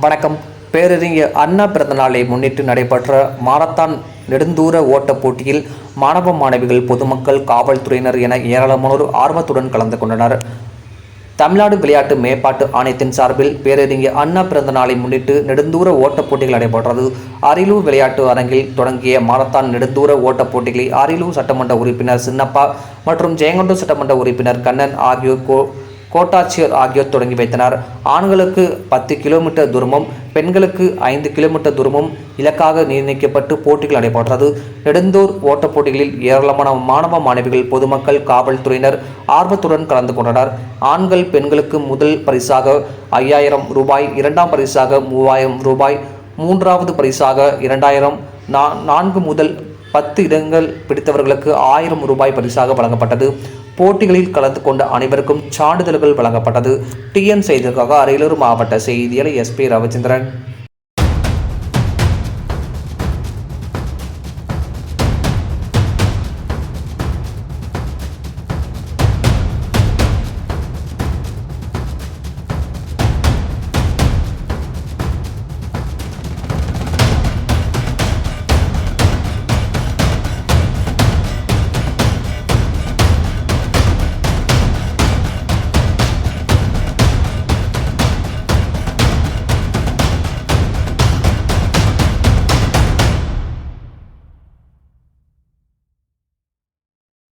வணக்கம். பேரறிஞர் அண்ணா பிறந்த நாளை முன்னிட்டு நடைபெற்ற மாரத்தான் நெடுந்தூர ஓட்டப் போட்டியில் மாணவ மாணவிகள் பொதுமக்கள் காவல்துறையினர் என ஏராளமானோர் ஆர்வத்துடன் கலந்து கொண்டனர். தமிழ்நாடு விளையாட்டு மேம்பாட்டு ஆணையத்தின் சார்பில் பேரறிஞர் அண்ணா பிறந்த நாளை முன்னிட்டு நெடுந்தூர ஓட்டப் போட்டிகள் நடைபெற்றது. அரியலூர் விளையாட்டு அரங்கில் தொடங்கிய மாரத்தான் நெடுந்தூர ஓட்டப் போட்டிகளை அரியலூர் சட்டமன்ற உறுப்பினர் சின்னப்பா மற்றும் ஜெயங்கொண்டம் சட்டமன்ற உறுப்பினர் கண்ணன் ஆகியோர் கோ கோட்டாட்சியர் ஆகியோர் தொடங்கி வைத்தனர். ஆண்களுக்கு பத்து கிலோமீட்டர் தூரமும் பெண்களுக்கு ஐந்து கிலோமீட்டர் தூரமும் இலக்காக நிர்ணயிக்கப்பட்டு போட்டிகள் நடைபெற்றது. நெடுந்தூர் ஓட்டப் போட்டிகளில் ஏராளமான மாணவ மாணவிகள் பொதுமக்கள் காவல்துறையினர் ஆர்வத்துடன் கலந்து கொண்டனர். ஆண்கள் பெண்களுக்கு முதல் பரிசாக ஐயாயிரம் ரூபாய் இரண்டாம் பரிசாக மூவாயிரம் ரூபாய் மூன்றாவது பரிசாக இரண்டாயிரம் நா நான்கு முதல் பத்து இடங்கள் பிடித்தவர்களுக்கு ஆயிரம் ரூபாய் பரிசாக வழங்கப்பட்டது. போட்டிகளில் கலந்து கொண்ட அனைவருக்கும் சான்றிதழ்கள் வழங்கப்பட்டது. டிஎன் செய்திக்காக அரியலூர் மாவட்ட செய்தியாளர் எஸ்பி ரவிச்சந்திரன்.